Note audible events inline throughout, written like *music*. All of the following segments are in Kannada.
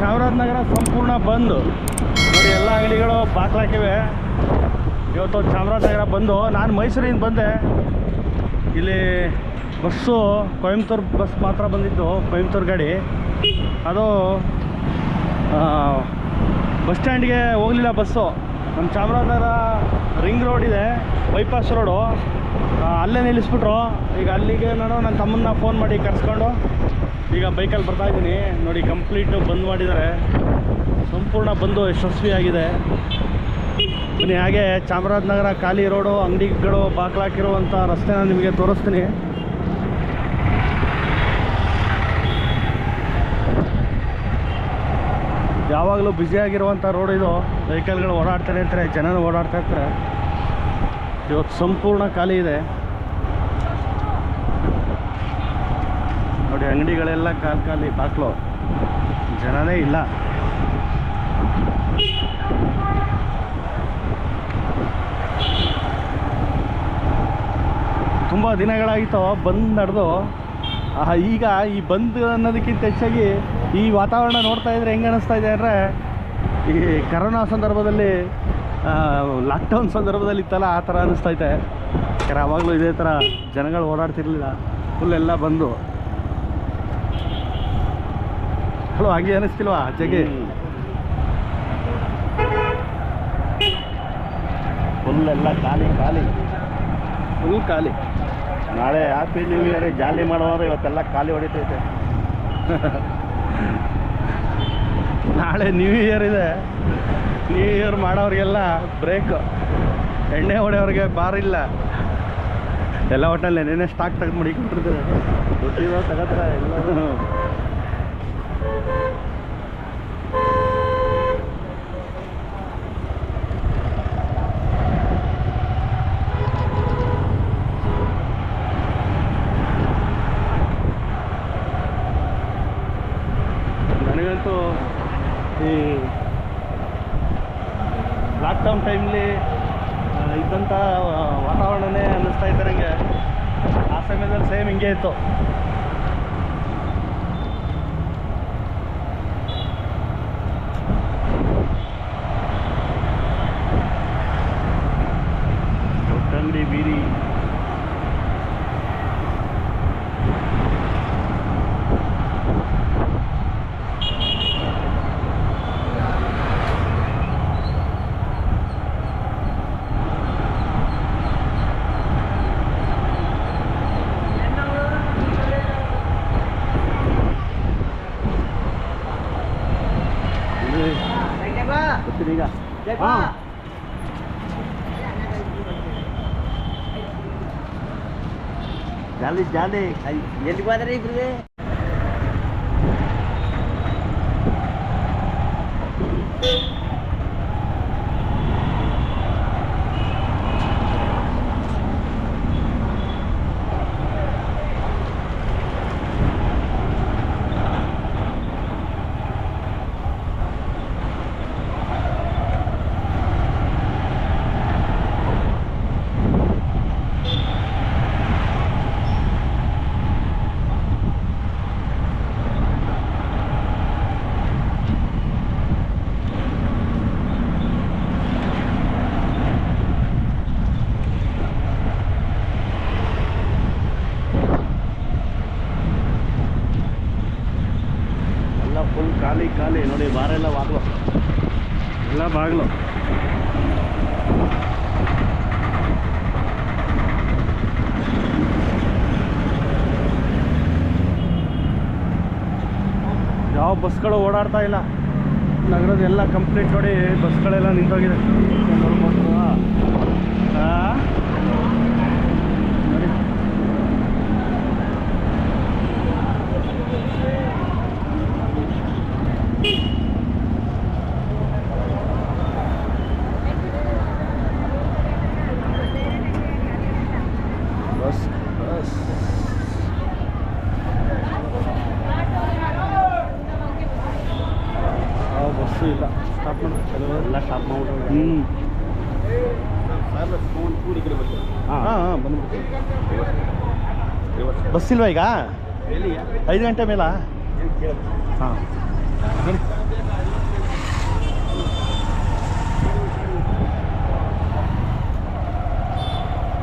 ಚಾಮರಾಜನಗರ ಸಂಪೂರ್ಣ ಬಂದು. ನೋಡಿ, ಎಲ್ಲ ಅಂಗಡಿಗಳು ಬಾಕ್ಲಾಕಿವೆ ಇವತ್ತು ಚಾಮರಾಜನಗರ ಬಂದು, ನಾನು ಮೈಸೂರಿಂದ ಬಂದೆ. ಇಲ್ಲಿ ಬಸ್ಸು, ಕೊಯಂಬತ್ತೂರು ಬಸ್ ಮಾತ್ರ ಬಂದಿದ್ದು, ಕೊಯಂಬತ್ತೂರು ಗಾಡಿ. ಅದು ಬಸ್ ಸ್ಟ್ಯಾಂಡ್ಗೆ ಹೋಗಲಿಲ್ಲ ಬಸ್ಸು. ನಮ್ಮ ಚಾಮರಾಜನಗರ ರಿಂಗ್ ರೋಡ್ ಇದೆ, ಬೈಪಾಸ್ ರೋಡು. ಅಲ್ಲೇ ನಿಲ್ಲಿಸ್ಬಿಟ್ರು. ಈಗ ಅಲ್ಲಿಗೆ ನಾನು ನನ್ನ ತಮ್ಮನ್ನ ಫೋನ್ ಮಾಡಿ ಕರ್ಸ್ಕೊಂಡು ಈಗ ಬೈಕಲ್ಲಿ ಬರ್ತಾ ಇದ್ದೀನಿ. ನೋಡಿ, ಕಂಪ್ಲೀಟು ಬಂದ್ ಮಾಡಿದ್ದಾರೆ. ಸಂಪೂರ್ಣ ಬಂದು ಯಶಸ್ವಿಯಾಗಿದೆ. ಬನ್ನಿ, ಹಾಗೆ ಚಾಮರಾಜನಗರ ಖಾಲಿ ರೋಡು, ಅಂಗಡಿಗಳು ಬಾಗ್ಲಾಕಿರುವಂಥ ರಸ್ತೆನ ನಿಮಗೆ ತೋರಿಸ್ತೀನಿ. ಯಾವಾಗಲೂ ಬ್ಯುಸಿಯಾಗಿರುವಂಥ ರೋಡ್ ಇದು. ವೆಹಿಕಲ್ಗಳು ಓಡಾಡ್ತಾನೆ ಇರ್ತಾರೆ ಜನರು ಓಡಾಡ್ತಾ ಇರ್ತಾರೆ. ಇವತ್ತು ಸಂಪೂರ್ಣ ಖಾಲಿ ಇದೆ. ಅಂಗಡಿಗಳೆಲ್ಲ ಕಾಲು ಖಾಲಿ, ಬಾಕ್ಲು. ಜನನೇ ಇಲ್ಲ. ತುಂಬ ದಿನಗಳಾಗಿತ್ತು ಬಂದ್ ನಡೆದು. ಈಗ ಈ ಬಂದ್ ಅನ್ನೋದಕ್ಕಿಂತ ಹೆಚ್ಚಾಗಿ ಈ ವಾತಾವರಣ ನೋಡ್ತಾ ಇದ್ರೆ ಹೆಂಗೆ ಅನಿಸ್ತಾ ಇದೆ ಅಂದರೆ, ಈ ಕರೋನಾ ಸಂದರ್ಭದಲ್ಲಿ ಲಾಕ್ಡೌನ್ ಸಂದರ್ಭದಲ್ಲಿ ಇತ್ತಲ್ಲ ಆ ಥರ ಅನ್ನಿಸ್ತೈತೆ ಯಾಕಂದ್ರೆ ಆವಾಗಲೂ ಇದೇ ಥರ ಜನಗಳು ಓಡಾಡ್ತಿರ್ಲಿಲ್ಲ. ಫುಲ್ ಎಲ್ಲ ಬಂದು. ಹಲೋ ಹಾಗೆ ಅನಿಸ್ತಿಲ್ವಾ ಜಗೆ ಫುಲ್ ಎಲ್ಲ ಖಾಲಿ ಖಾಲಿ. ಫುಲ್ ಖಾಲಿ. ನಾಳೆ ಹ್ಯಾಪಿ ನ್ಯೂ ಇಯರ್ ಜಾಲಿ ಮಾಡೋರು ಇವತ್ತೆಲ್ಲ ಖಾಲಿ ಹೊಡಿತೈತೆ. *laughs* ನಾಳೆ ನ್ಯೂ ಇಯರ್ ಇದೆ. ನ್ಯೂ ಇಯರ್ ಮಾಡೋರಿಗೆಲ್ಲ ಬ್ರೇಕ್ ಎಣ್ಣೆ ಹೊಡೆಯವ್ರಿಗೆ ಬಾರ್ ಇಲ್ಲ. ಎಲ್ಲ ಒಟ್ಟಲ್ಲಿ ನೆನೆ ಸ್ಟಾಕ್ ತೆಗೆದು ಮಡಿಕೊಂಡಿರ್ತಾರೆ ದುಡ್ಡಿರೋ ತಗತ್ರ ಎಲ್ಲ *laughs* ನನಗಂತೂ ಈ ಲಾಕ್ಡೌನ್ ಟೈಮಲ್ಲಿ ಇದ್ದಂಥ ವಾತಾವರಣನೇ ಅನ್ನಿಸ್ತಾ ಇದ್ದಾರೆ ನನಗೆ ಆ ಸಮಯದಲ್ಲಿ ಸೇಮ್ ಹಿಂಗೆ ಇತ್ತು ಒಟ್ಟಂಗಡಿ ಬೀರಿ ಗೊತ್ತಿಲ್ಲ ಈಗ ಹಾ. ಜಾಲಿ ಜಾಲಿ ಎಲ್ಲಿಗೆ ಹೋದ್ರಿ ಇಬ್ರಿಗೆ ಎಲ್ಲ ಫುಲ್ ಖಾಲಿ ಖಾಲಿ ಎಲ್ಲ ಬಾಗ್ಲು. ಎಲ್ಲ ಬಾಗ್ಲು. ಯಾವ ಬಸ್ಗಳು ಓಡಾಡ್ತಾ ಇಲ್ಲ. ನಗರದ ಎಲ್ಲ ಕಂಪ್ಲೀಟ್ ನೋಡಿ ಬಸ್ಗಳೆಲ್ಲ ನಿಂತೋಗಿದೆ. ಆ? ಹಾಂ ಬಸ್ ಇಲ್ವಾ ಈಗ? ಐದು ಗಂಟೆ ಮೇಲ? ಹಾಂ.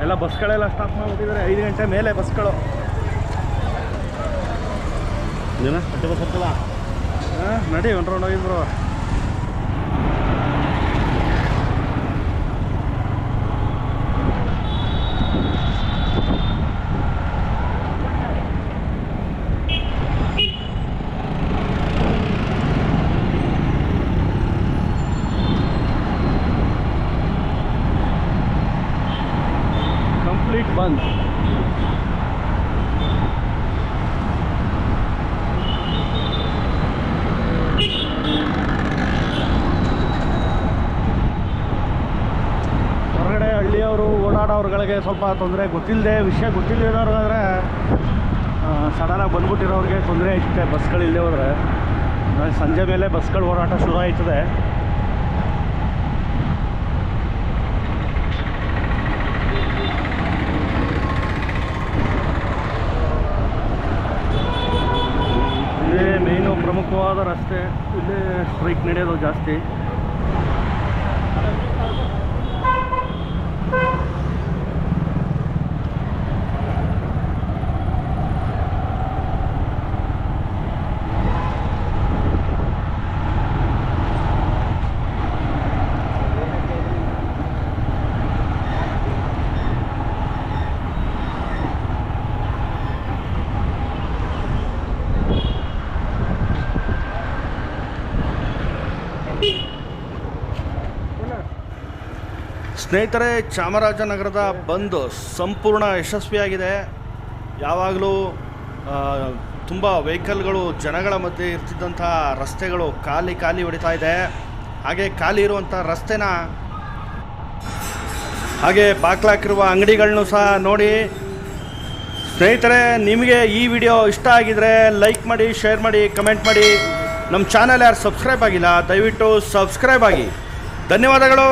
ಎಲ್ಲ ಬಸ್ಗಳೆಲ್ಲ ಸ್ಟಾಪ್ ಮಾಡಿಬಿಟ್ಟಿದ್ದಾರೆ ಐದು ಗಂಟೆ ಮೇಲೆ ಬಸ್ಗಳು. ಜನ ಅಡ್ಡ ಬಸ್ ಹತ್ತಲ್ಲ ಹಾಂ ನಡಿ ಒಂದು ರೌಂಡ್ ಹೋಗಿದ್ರು ಬಂದ್. ಹೊರಗಡೆ ಹಳ್ಳಿಯವರು ಓಡಾಡೋರ್ಗಳಿಗೆ ಸ್ವಲ್ಪ ತೊಂದರೆ ಗೊತ್ತಿಲ್ಲದೆ, ವಿಷಯ ಗೊತ್ತಿಲ್ಲದವ್ರಿಗಾದ್ರೆ ಸಡನ್ನಾಗಿ ಬಂದ್ಬಿಟ್ಟಿರೋರಿಗೆ ತೊಂದರೆ ಇಷ್ಟೇ ಬಸ್ಗಳಿಲ್ಲದೆ ಹೋದರೆ. ಸಂಜೆ ಮೇಲೆ ಬಸ್ಗಳು ಓಡಾಟ ಶುರು ಆಯ್ತದೆ. ಇಲ್ಲೇ ಸ್ಟ್ರೈಕ್ ನಡೆಯೋದು ಜಾಸ್ತಿ ಸ್ನೇಹಿತರೆ, ಚಾಮರಾಜನಗರದ ಬಂದ್ ಸಂಪೂರ್ಣ ಯಶಸ್ವಿಯಾಗಿದೆ. ಯಾವಾಗಲೂ ತುಂಬ ವೆಹಿಕಲ್ಗಳು ಜನಗಳ ಮಧ್ಯೆ ಇರ್ತಿದ್ದಂಥ ರಸ್ತೆಗಳು ಖಾಲಿ ಖಾಲಿ ಹೊಡಿತಾ ಇದೆ. ಹಾಗೆ ಖಾಲಿ ಇರುವಂಥ ರಸ್ತೆನ ಹಾಗೆ ಬಾಕ್ಲಾಕಿರುವ ಅಂಗಡಿಗಳನ್ನೂ ಸಹ ನೋಡಿ. ಸ್ನೇಹಿತರೆ, ನಿಮಗೆ ಈ ವಿಡಿಯೋ ಇಷ್ಟ ಆಗಿದರೆ ಲೈಕ್ ಮಾಡಿ, ಶೇರ್ ಮಾಡಿ, ಕಮೆಂಟ್ ಮಾಡಿ. ನಮ್ಮ ಚಾನಲ್ ಯಾರು ಸಬ್ಸ್ಕ್ರೈಬ್ ಆಗಿಲ್ಲ ದಯವಿಟ್ಟು ಸಬ್ಸ್ಕ್ರೈಬ್ ಆಗಿ. ಧನ್ಯವಾದಗಳು.